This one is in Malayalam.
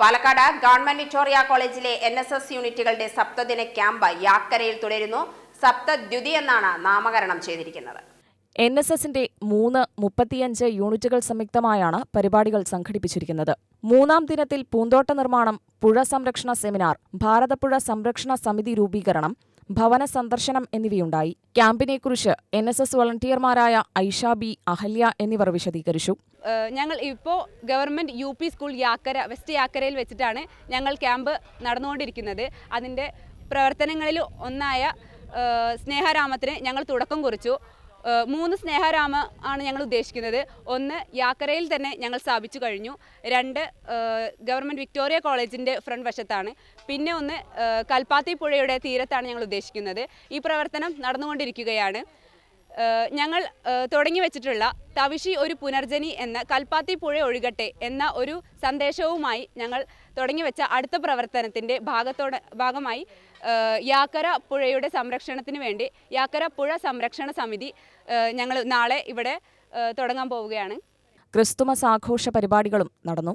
പാലക്കാട് ഗവൺമെന്റ് വിക്ടോറിയ കോളേജിലെ എൻ എസ് എസ് യൂണിറ്റുകളുടെ സപ്തദിന ക്യാമ്പ് യാക്കരയിൽ തുടരുന്നു. സപ്തദ്യുതി എന്നാണ് നാമകരണം ചെയ്തിരിക്കുന്നത്. എൻ എസ് എസിന്റെ മൂന്ന് മുപ്പത്തിയഞ്ച് യൂണിറ്റുകൾ സംയുക്തമായാണ് പരിപാടികൾ സംഘടിപ്പിച്ചിരിക്കുന്നത്. മൂന്നാം ദിനത്തിൽ പൂന്തോട്ട നിർമ്മാണം പുഴ സംരക്ഷണ സെമിനാർ ഭാരതപ്പുഴ സംരക്ഷണ സമിതി രൂപീകരണം ഭവന സന്ദർശനം എന്നിവയുണ്ടായി. ക്യാമ്പിനെക്കുറിച്ച് എൻ എസ് എസ് വളണ്ടിയർമാരായ ഐഷ ബി അഹല്യ എന്നിവർ വിശദീകരിച്ചു. ഞങ്ങൾ ഇപ്പോൾ government U P school Yakkara west യാക്കരയിൽ വെച്ചിട്ടാണ് ഞങ്ങൾ ക്യാമ്പ് നടന്നുകൊണ്ടിരിക്കുന്നത്. അതിന്റെ പ്രവർത്തനങ്ങളിൽ ഒന്നായ സ്നേഹരാമത്തിന് ഞങ്ങൾ തുടക്കം കുറിച്ചു. മൂന്ന് സ്നേഹരാമ ആണ് ഞങ്ങൾ ഉദ്ദേശിക്കുന്നത്. ഒന്ന് യാക്കരയിൽ തന്നെ ഞങ്ങൾ സ്ഥാപിച്ചു കഴിഞ്ഞു. രണ്ട് ഗവൺമെന്റ് വിക്ടോറിയ കോളേജിന്റെ ഫ്രണ്ട് വശത്താണ്. പിന്നെ ഒന്ന് കൽപ്പാത്തി പുഴയുടെ തീരത്താണ് ഞങ്ങൾ ഉദ്ദേശിക്കുന്നത്. ഈ പ്രവർത്തനം നടന്നുകൊണ്ടിരിക്കുകയാണ്. ഞങ്ങൾ തുടങ്ങി വെച്ചിട്ടുള്ള തവിശി ഒരു പുനർജനി എന്ന കൽപ്പാത്തി പുഴ ഒഴുകട്ടെ എന്ന ഒരു സന്ദേശവുമായി ഞങ്ങൾ തുടങ്ങി വെച്ച അടുത്ത പ്രവർത്തനത്തിന്റെ ഭാഗത്തോട് ഭാഗമായി യാക്കര പുഴയുടെ സംരക്ഷണത്തിന് വേണ്ടി യാക്കര പുഴ സംരക്ഷണ സമിതി ഞങ്ങൾ നാളെ ഇവിടെ തുടങ്ങാൻ പോവുകയാണ്. ക്രിസ്തുമസ് ആഘോഷ പരിപാടികളും നടന്നു.